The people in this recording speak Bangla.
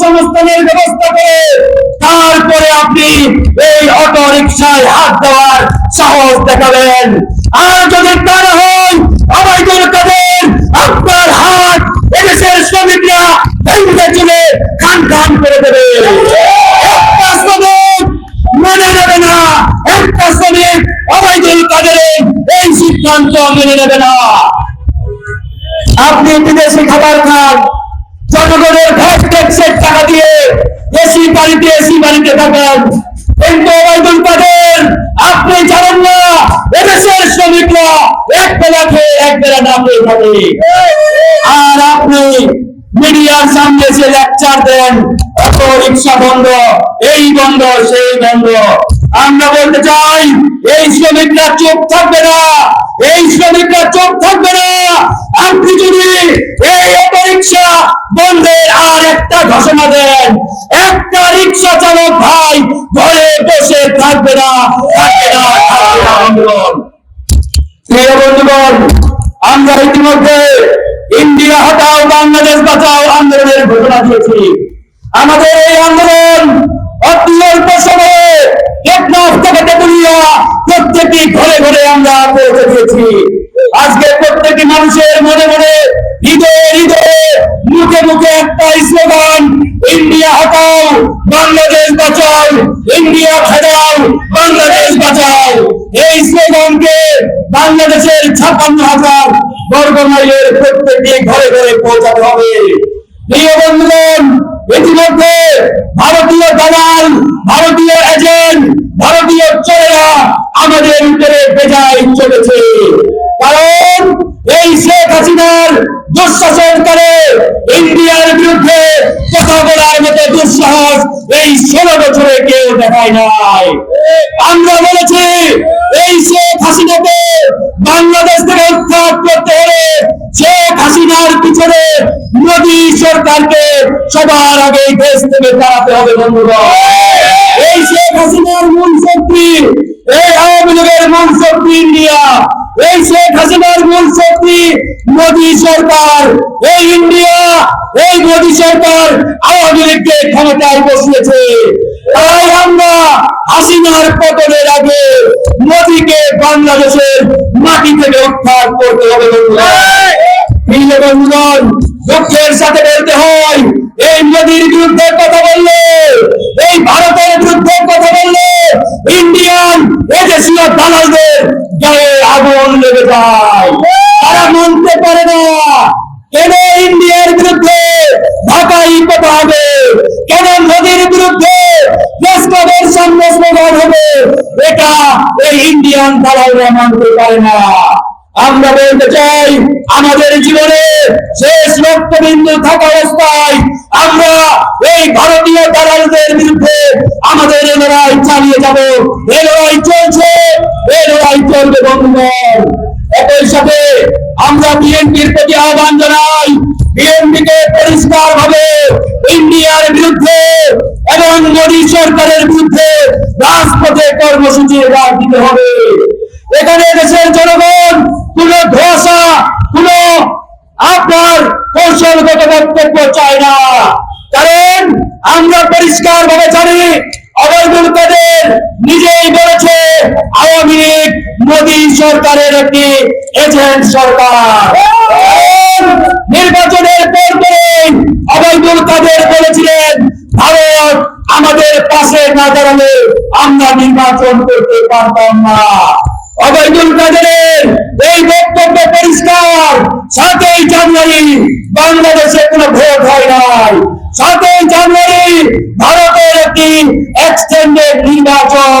কর্মসংস্থানের ব্যবস্থা করে তারপরে আপনি এই অটো রিক্সায় হাত দেওয়ার সাহস দেখাবেন। আর যদি তা না হয় কাদের আপনার হাত এদেশের শ্রমিকরা ভেঙে চলে খান খান করে দেবে। একটা শ্রমিক মেনে নেবে না, একটা শ্রমিক অবৈধুল কাদের এই সিদ্ধান্ত মেনে নেবে না। আপনি বিদেশি খাবার খান জনগণের ভোট ট্যাক্সের টাকা দিয়ে এসি বাড়িতে এসি বাড়িতে থাকেন কিন্তু ওবায়দুল কাদের আপনি জানেন না, এদেশের শ্রমিকরা এক বেলা খেয়ে এক বেলা না খেয়ে থাকে। আর আপনি মিডিয়ার সামনে এসে লেকচার দেন অটো রিক্সা বন্ধ, এই বন্ধ, সেই বন্ধ। আমরা বলতে চাই, এই শ্রমিকরা চোখ থাকবে না, এই শ্রমিকরা চোখ থাকবে না। আপনি যদি এই রিক্সা বন্ধের আর একটা ঘোষণা দেন, একটা রিক্সা চালক ভাই ঘরে বসে থাকবে না থাকবে না আন্দোলন বন্ধুগণ। আমরা ইতিমধ্যে ইন্ডিয়া হটাও বাংলাদেশ বাঁচাও আন্দোলনের ঘোষণা দিয়েছি। আমাদের এই আন্দোলন অতি অল্প সময়ে ঘরে আমরা পৌঁছে দিয়েছি। আজকে প্রত্যেকটি মানুষের মনে মনে হৃদয়ে হৃদয়ে মুখে মুখে একটা স্লোগান, ইন্ডিয়া হটাও, বাংলাদেশ বাঁচাও, ইন্ডিয়া ফেরাও বাংলাদেশ বাঁচাও। এই স্লোগানকে বাংলাদেশের ছাপ্পান্ন হাজার বর্গ মাইলের প্রত্যেকটি ঘরে ঘরে পৌঁছাতে হবে। প্রিয় বন্ধুগণ, ইতিমধ্যে ভারতীয় দালাল, ভারতীয় এজেন্ট ভারতীয় চোরেরা আমাদের উপরে বেজায় চলেছে। কারণ এই শেখ হাসিনার দুঃশাসনকালে ইন্ডিয়ার বিরুদ্ধে কথা বলার মতো দুঃসাহস এই ষোলো বছরে কেউ দেখায় নাই। আমরা বলেছি, এই শেখ হাসিনাকে বাংলাদেশ থেকে উৎখাত করতে হলে শেখ হাসিনার পিছনে মোদী সরকারকে সবার আগে দেশ থেকে তাড়াতে হবে বন্ধুগণ। এই শেখ হাসিনার মূল শক্তি মূল শক্তি ইন্ডিয়া এই শেখ হাসিনার মূল শক্তি মোদী সরকার, এই ইন্ডিয়া এই মোদী সরকার আওয়ামী লীগকে ক্ষমতায় বসিয়েছে। তাই আমরা হাসিনার পতনের আগে মোদীকে বাংলাদেশের মাটি থেকে উদ্ধার করতে হবে বন্ধুগণ, দুঃখের সাথে বলতে হয়, এই মোদীর বিরুদ্ধে কথা বললে, এই ভারতের বিরুদ্ধে কথা বললে ইন্ডিয়ান এদেশীয় আগুন লেগে যায়। তারা মানতে পারে না। কেন ইন্ডিয়ার বিরুদ্ধে হবে? কেন বিরুদ্ধে হবে? এটা এই ইন্ডিয়ান দালালরা মানতে পারে না। আমরা বলতে চাই, আমাদের জীবনে শেষ রক্তবিন্দু থাকা অবস্থায় আমরা এই ভারতীয় দালালদের বিরুদ্ধে আমাদের লড়াই চালিয়ে যাব। এই লড়াই চলছে। এই জানাই পরিষ্কার ইন্ডিয়ার বিরুদ্ধে এবং সরকারের বিরুদ্ধে কর্মসূচি দিতে হবে। এখানে দেশের জনগণ, কোন ধোসা কোন আপনার কৌশলগত বক্তব্য চায় না। কারণ আমরা পরিষ্কার ভাবে জানি কাদের নিজেই বলেছে আওয়ামী লীগ মোদী সরকারের একটি এজেন্ট সরকার। নির্বাচনের পর পরেই অবৈধুল কাদের বলেছিলেন ভারত আমাদের পাশে না দাঁড়ালে আমরা নির্বাচন করতে পারতাম না। অবৈধুল কাদেরের এই বক্তব্য পরিষ্কার, সাতই জানুয়ারি বাংলাদেশে কোনো ভোট হয় নাই। সাতই জানুয়ারি ভারতের একটি এক্সটেন্ডেড নির্বাচন